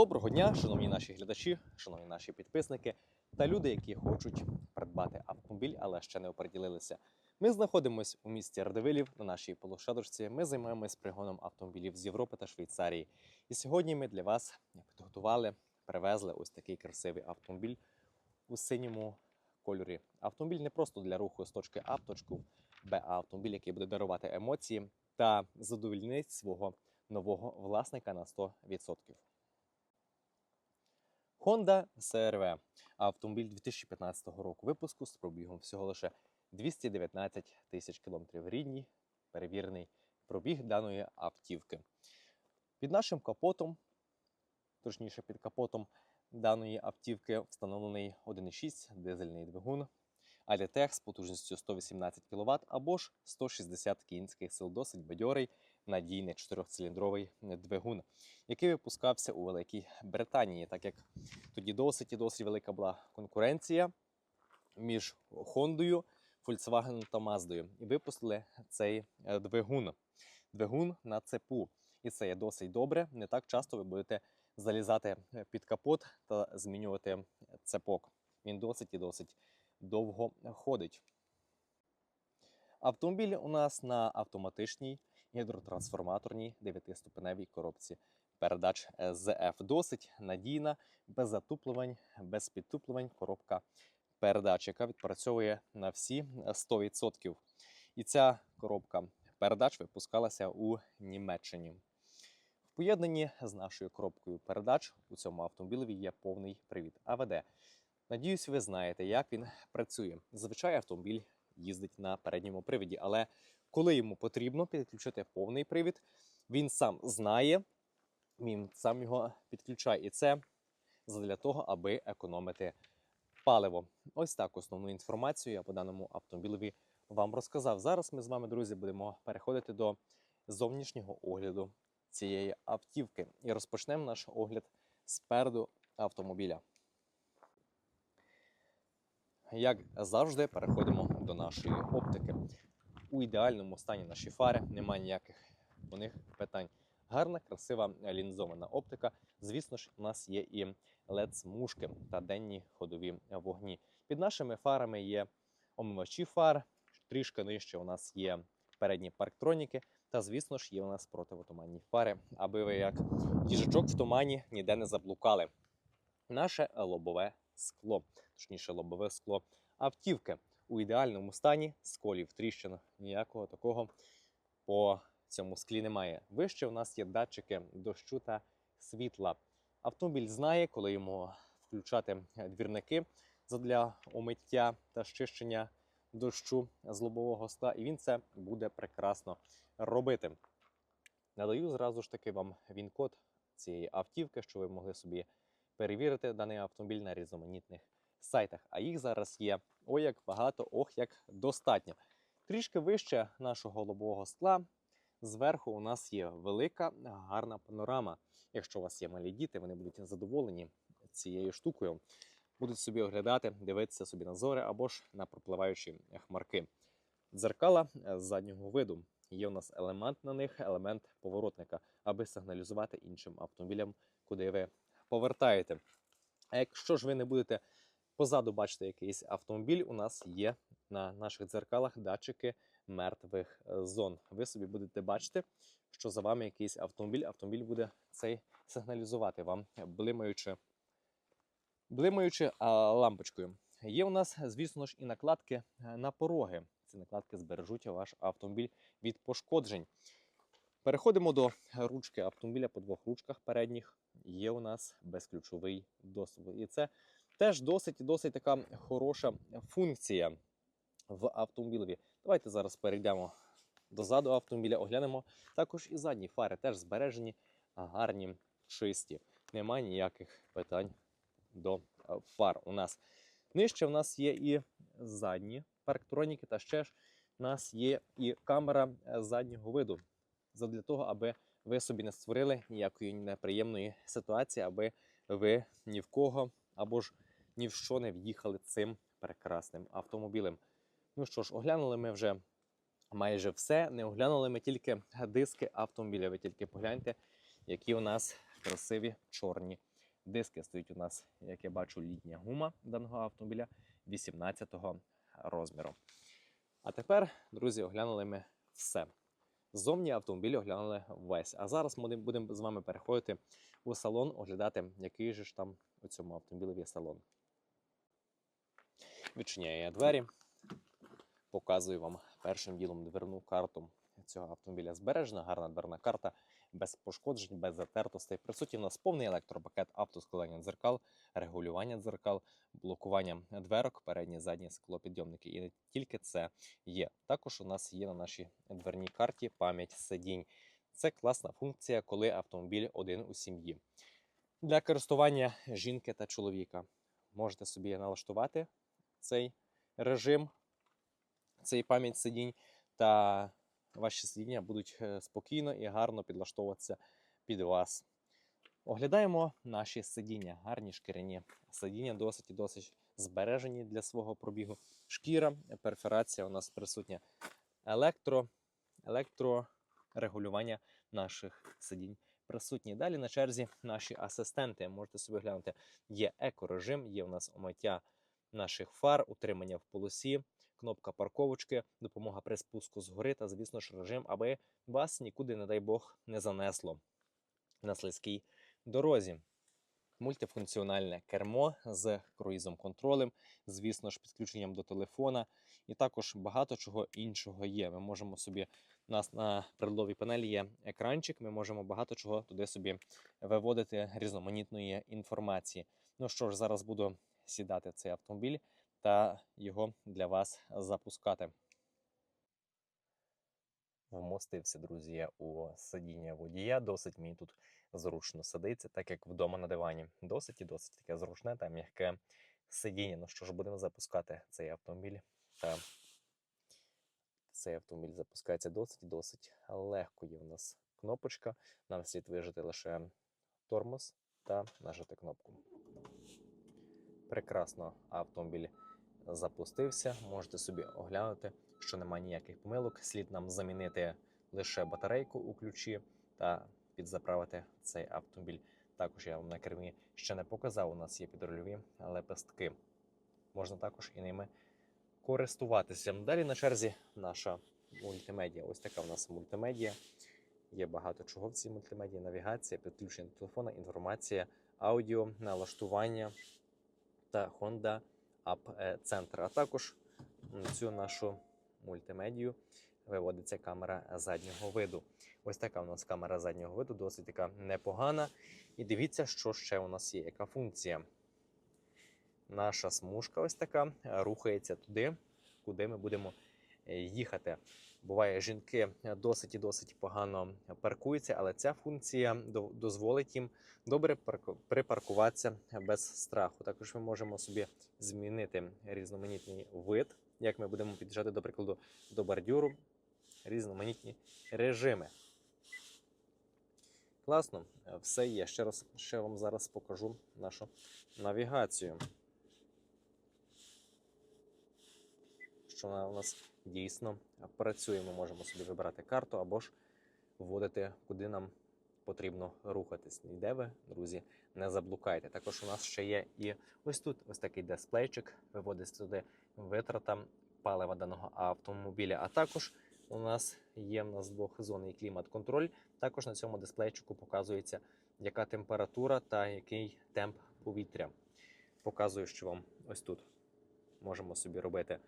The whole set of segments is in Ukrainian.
Доброго дня, шановні наші глядачі, шановні наші підписники та люди, які хочуть придбати автомобіль, але ще не оприділилися. Ми знаходимося у місті Радивилів на нашій полушадочці. Ми займаємось пригоном автомобілів з Європи та Швейцарії. І сьогодні ми для вас підготували, привезли ось такий красивий автомобіль у синьому кольорі. Автомобіль не просто для руху з точки А в точку Б, а автомобіль, який буде дарувати емоції та задовольнить свого нового власника на 100%. Honda CR-V. Автомобіль 2015 року випуску з пробігом всього лише 219 тисяч кілометрів. Рідній, перевірений пробіг даної автівки. Під нашим капотом, точніше під капотом даної автівки, встановлений 1,6 дизельний двигун Alitech з потужністю 118 кВт або ж 160 кінських сил. Досить бадьорий, надійний чотирьохциліндровий двигун, який випускався у Великій Британії, так як тоді досить і досить велика була конкуренція між Хондою, Volkswagen та Маздою. І випустили цей е, двигун. Двигун на цепу. І це є досить добре. Не так часто ви будете залізати е, під капот та змінювати цепок. Він досить і досить довго ходить. Автомобіль у нас на автоматичній гідротрансформаторній 9-ступеневій коробці передач ZF. Досить надійна, без затуплювань, без підтуплювань коробка передач, яка відпрацьовує на всі 100%. І ця коробка передач випускалася у Німеччині. В поєднанні з нашою коробкою передач у цьому автомобілеві є повний привід АВД. Надіюсь, ви знаєте, як він працює. Зазвичай автомобіль їздить на передньому привіді, але коли йому потрібно підключити повний привід, він сам знає, він сам його підключає. І це для того, аби економити паливо. Ось так основну інформацію я по даному автомобілеві вам розказав. Зараз ми з вами, друзі, будемо переходити до зовнішнього огляду цієї автівки. І розпочнемо наш огляд спереду автомобіля. Як завжди, переходимо до нашої оптики. У ідеальному стані наші фари, немає ніяких у них питань. Гарна, красива лінзована оптика. Звісно ж, у нас є і LED-смужки та денні ходові вогні. Під нашими фарами є омивачі фар, трішки нижче у нас є передні парктроніки. Та, звісно ж, є у нас противотуманні фари, аби ви як їжачок в тумані ніде не заблукали. Наше лобове скло, точніше, лобове скло автівки у ідеальному стані, сколів, тріщин, ніякого такого по цьому склі немає. Вище у нас є датчики дощу та світла. Автомобіль знає, коли йому включати двірники для омиття та щищення дощу з лобового скла, і він це буде прекрасно робити. Надаю зразу ж таки вам він-код цієї автівки, щоб ви могли собі перевірити даний автомобіль на різноманітних сайтах. А їх зараз є ой як багато, ох як достатньо. Трішки вище нашого лобового скла. Зверху у нас є велика гарна панорама. Якщо у вас є малі діти, вони будуть задоволені цією штукою. Будуть собі оглядати, дивитися собі на зори або ж на пропливаючі хмарки. Дзеркала з заднього виду. Є у нас елемент на них, елемент поворотника, аби сигналізувати іншим автомобілям, куди ви повертаєте. А якщо ж ви не будете позаду бачити якийсь автомобіль, у нас є на наших дзеркалах датчики мертвих е, зон. Ви собі будете бачити, що за вами якийсь автомобіль. Автомобіль буде цей сигналізувати вам, блимаючи, блимаючи лампочкою. Є у нас, звісно ж, і накладки е, на пороги. Ці накладки збережуть ваш автомобіль від пошкоджень. Переходимо до ручки автомобіля по двох ручках передніх. Є у нас безключовий доступ. І це теж досить досить така хороша функція в автомобілі. Давайте зараз перейдемо до заду автомобіля, оглянемо. Також і задні фари теж збережені, гарні, чисті. Немає ніяких питань до е, фар у нас. Нижче в нас є і задні парктроніки, та ще ж у нас є і камера е, заднього виду. Задля того, аби ви собі не створили ніякої неприємної ситуації, аби ви ні в кого або ж ні в що не в'їхали цим прекрасним автомобілем. Ну що ж, оглянули ми вже майже все. Не оглянули ми тільки диски автомобіля. Ви тільки погляньте, які у нас красиві чорні Диски стоїть у нас, як я бачу, літня гума даного автомобіля 18-го розміру. А тепер, друзі, оглянули ми все. Ззовні автомобіль оглянули весь. А зараз ми будемо з вами переходити у салон, оглядати, який же ж там у цьому автомобілі є салон. Відчиняю я двері, показую вам першим ділом дверну карту цього автомобіля. Збережена, гарна дверна карта, без пошкоджень, без затертостей. Присутній у нас повний електропакет автоскладання дзеркал, регулювання дзеркал, блокування дверок, передні задні склопідйомники. І не тільки це є. Також у нас є на нашій дверній карті пам'ять сидінь. Це класна функція, коли автомобіль один у сім'ї. Для користування жінки та чоловіка можете собі налаштувати цей режим, цей пам'ять сидінь, та ваші сидіння будуть е, спокійно і гарно підлаштовуватися під вас. Оглядаємо наші сидіння, гарні шкіряні сидіння, досить і досить збережені для свого пробігу. Шкіра, перфорація у нас присутня електро, електрорегулювання наших сидінь присутні. Далі на черзі наші асистенти. Можете собі глянути, є екорежим, є у нас омиття наших фар, утримання в полосі, кнопка парковочки, допомога при спуску згори та, звісно ж, режим, аби вас нікуди, не дай Бог, не занесло на слизькій дорозі. Мультифункціональне кермо з круїзом контролем, звісно ж, підключенням до телефона, і також багато чого іншого є. Ми можемо собі у нас на приладовій панелі є екранчик. Ми можемо багато чого туди собі виводити різноманітної інформації. Ну що ж, зараз буду сідати в цей автомобіль та його для вас запускати. Вмостився, друзі, у сидіння водія. Досить мені тут зручно сидиться, так як вдома на дивані. Досить і досить таке зручне та м'яке сидіння. Ну що ж, будемо запускати цей автомобіль. Та цей автомобіль запускається досить і досить легко. Є у нас кнопочка. Нам слід вижити лише тормоз та нажати кнопку. Прекрасно автомобіль запустився. Можете собі оглянути, що немає ніяких помилок. Слід нам замінити лише батарейку у ключі та підзаправити цей автомобіль. Також я вам на кермі ще не показав. У нас є підрульові лепестки. Можна також і ними користуватися. Далі на черзі наша мультимедіа. Ось така в нас мультимедіа. Є багато чого в цій мультимедії. Навігація, підключення телефона, інформація, аудіо, налаштування та Honda App Center. А також цю нашу мультимедію виводиться камера заднього виду. Ось така у нас камера заднього виду, досить така непогана. І дивіться, що ще у нас є, яка функція. Наша смужка ось така рухається туди, куди ми будемо е, їхати. Буває, жінки досить і досить погано паркуються, але ця функція дозволить їм добре припаркуватися без страху. Також ми можемо собі змінити різноманітний вид, як ми будемо під'їжджати, до прикладу, до бордюру, різноманітні режими. Класно, е, все є. Ще раз ще вам зараз покажу нашу навігацію. Що вона у нас дійсно працює. Ми можемо собі вибирати карту або ж вводити, куди нам потрібно рухатись. Ніде ви, друзі, не заблукайте. Також у нас ще є і ось тут ось такий дисплейчик, виводиться туди витрата палива даного автомобіля. А також у нас є в нас двохзонний клімат-контроль. Також на цьому дисплейчику показується, яка температура та який темп повітря. Показую, що вам ось тут можемо собі робити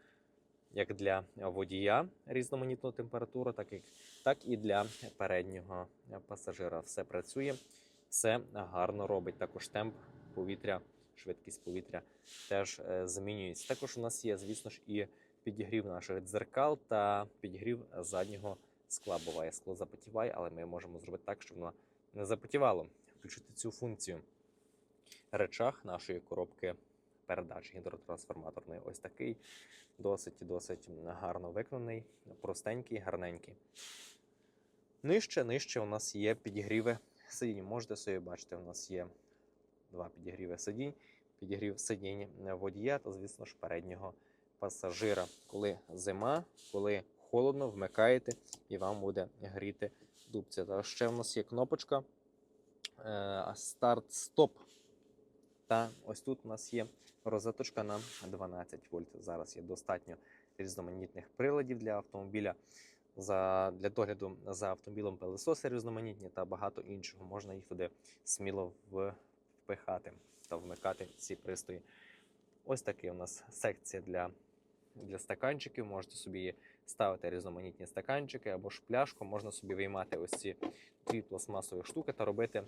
як для водія різноманітну температуру, так, як, так і для переднього пасажира. Все працює, все гарно робить. Також темп повітря, швидкість повітря теж е, змінюється. Також у нас є, звісно ж, і підігрів наших дзеркал та підігрів заднього скла. Буває, скло запотіває, але ми можемо зробити так, щоб воно не запотівало. Включити цю функцію. Речах нашої коробки передач гідротрансформаторної. Ось такий досить і досить гарно виконаний, простенький, гарненький. Нижче, нижче у нас є підігріви сидінь. Можете собі бачити, у нас є два підігріви сидінь, підігрів сидінь водія та, звісно ж, переднього пасажира. Коли зима, коли холодно, вмикаєте і вам буде гріти дубця. Та ще в нас є кнопочка старт-стоп. Та ось тут у нас є розеточка на 12 вольт. Зараз є достатньо різноманітних приладів для автомобіля. За, для догляду за автомобілем пилососи різноманітні та багато іншого. Можна їх туди сміло впихати та вмикати ці пристрої. Ось такий у нас секція для, для стаканчиків. Можете собі ставити різноманітні стаканчики або ж пляшку. Можна собі виймати ось ці дві пластмасові штуки та робити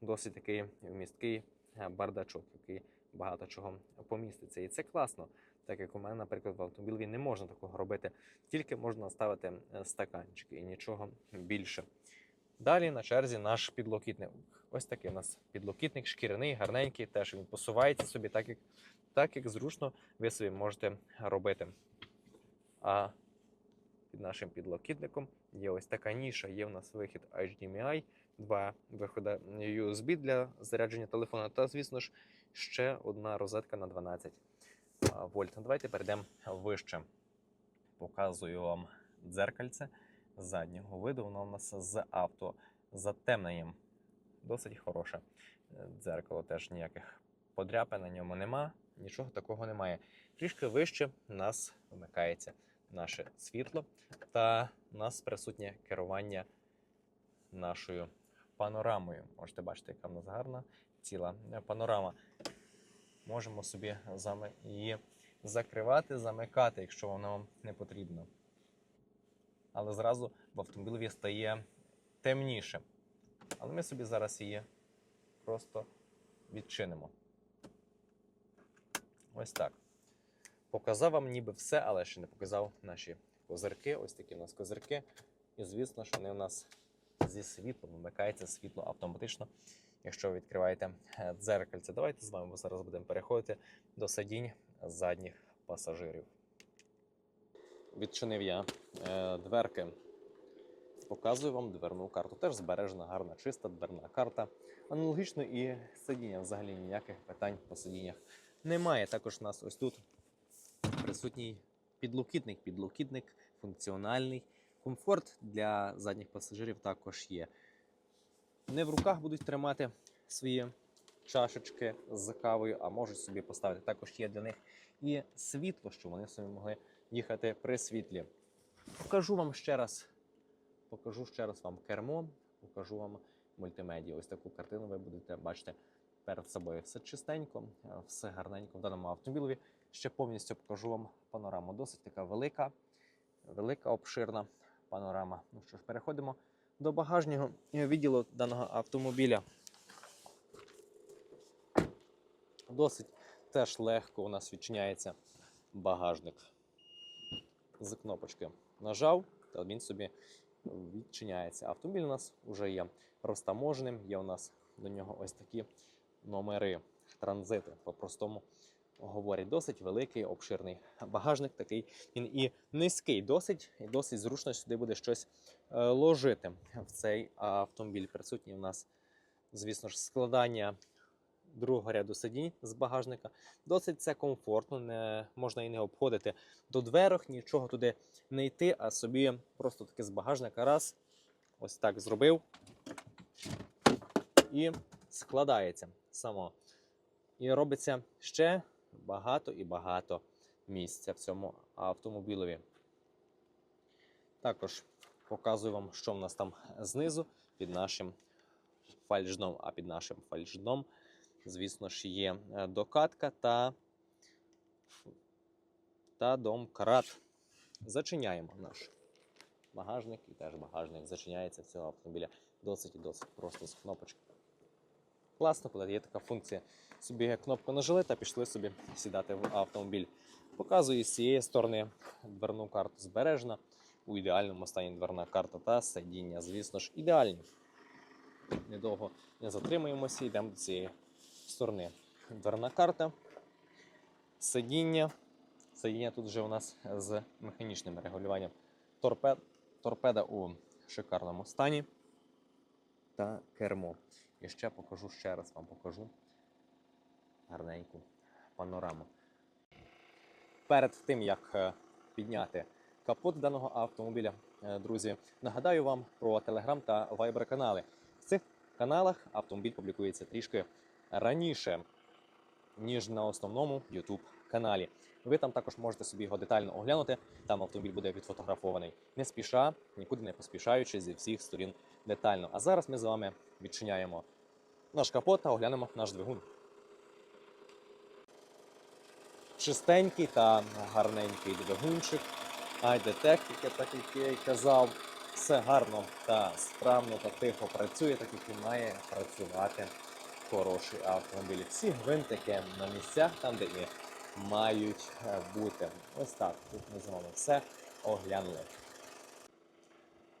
досить такий вмісткий бардачок, який багато чого поміститься. І це класно, так як у мене, наприклад, в автомобілі не можна такого робити, тільки можна ставити е, стаканчики і нічого більше. Далі на черзі наш підлокітник. Ось такий у нас підлокітник, шкіряний, гарненький, теж він посувається собі, так як, так як зручно ви собі можете робити. А під нашим підлокітником є ось така ніша, є у нас вихід HDMI, два виходи USB для зарядження телефона, та, звісно ж, ще одна розетка на 12 а, вольт. Давайте перейдемо вище. Показую вам дзеркальце заднього виду. Воно у нас з автозатемненням. Досить хороше Е, дзеркало, теж ніяких подряпин на ньому нема, нічого такого немає. Трішки вище нас вмикається наше світло, та у нас присутнє керування нашою панорамою. Можете бачити, яка в нас гарна ціла панорама. Можемо собі її закривати, замикати, якщо воно вам не потрібно. Але зразу в автомобілі стає темніше. Але ми собі зараз її просто відчинимо. Ось так. Показав вам ніби все, але ще не показав наші козирки. Ось такі у нас козирки. І звісно, що вони у нас зі світлом вмикається світло автоматично, якщо ви відкриваєте е, дзеркальце. Давайте з вами зараз будемо переходити до сидінь задніх пасажирів. Відчинив я е, дверки. Показую вам дверну карту. Теж збережена, гарна, чиста дверна карта. Аналогічно і сидіння. Взагалі ніяких питань по сидіннях немає. Також у нас ось тут присутній підлокітник. Підлокітник функціональний. Комфорт для задніх пасажирів також є. Не в руках будуть тримати свої чашечки з кавою, а можуть собі поставити. Також є для них і світло, щоб вони собі могли їхати при світлі. Покажу вам ще раз. Покажу ще раз вам кермо, покажу вам мультимедію. Ось таку картину ви будете бачити перед собою. Все чистенько, все гарненько в даному автомобілі. Ще повністю покажу вам панораму. Досить така велика, велика, обширна панорама. Ну що ж, переходимо до багажнього відділу даного автомобіля. Досить теж легко у нас відчиняється багажник. З кнопочки нажав, та він собі відчиняється. Автомобіль у нас вже є розтаможеним, є у нас до нього ось такі номери, транзити по-простому говорять. Досить великий, обширний багажник, такий він і низький, досить, і досить зручно сюди буде щось е, ложити в цей автомобіль. Присутній у нас, звісно ж, складання другого ряду сидінь з багажника. Досить це комфортно, не можна і не обходити до дверок, нічого туди не йти, а собі просто таки з багажника раз, ось так зробив і складається само. І робиться ще багато і багато місця в цьому автомобілеві. Також показую вам, що в нас там знизу під нашим фальшдом. А під нашим фальшдом, звісно ж, є е, докатка та, та домкрат. Зачиняємо наш багажник і теж багажник зачиняється в цього автомобіля досить і досить просто з кнопочки. Класно, коли є така функція. Собі кнопку нажали та пішли собі сідати в автомобіль. Показую з цієї сторони дверну карту збережена. У ідеальному стані дверна карта та сидіння, звісно ж, ідеальні. Недовго не затримуємося, йдемо до цієї сторони. Дверна карта, сидіння. Сидіння тут вже у нас з механічним регулюванням торпед, торпеда у шикарному стані та кермо. І ще покажу ще раз вам покажу гарненьку панораму. Перед тим як е, підняти капот даного автомобіля, е, друзі, нагадаю вам про Telegram та Viber канали. В цих каналах автомобіль публікується трішки раніше, ніж на основному YouTube каналі. Ви там також можете собі його детально оглянути. Там автомобіль буде відфотографований не спіша, нікуди не поспішаючи зі всіх сторін детально. А зараз ми з вами відчиняємо наш капот та оглянемо наш двигун. Чистенький та гарненький двигунчик. Айдетек, як так як я й казав, все гарно та справно та тихо працює, так як і має працювати хороший автомобіль. Всі гвинтики на місцях, там, де і мають е, бути. Ось так. Тут ми з вами все оглянули.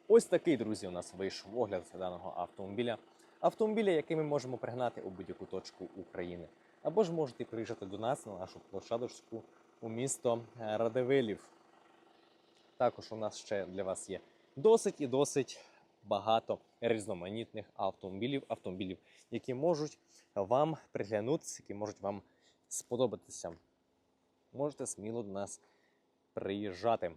Ось такий, друзі, у нас вийшов огляд даного автомобіля. Автомобіля, який ми можемо пригнати у будь-яку точку України. Або ж можете приїжджати до нас на нашу площадочку у місто е, Радивилів. Також у нас ще для вас є досить і досить багато різноманітних автомобілів, автомобілів, які можуть вам приглянутися, які можуть вам сподобатися. Можете сміло до нас приїжджати.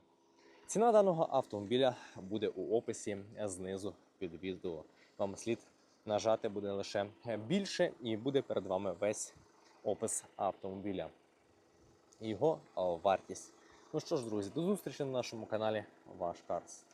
Ціна даного автомобіля буде у описі знизу під відео. Вам слід нажати буде лише більше, і буде перед вами весь опис автомобіля. Його вартість. Ну що ж, друзі, до зустрічі на нашому каналі Ваш Карс.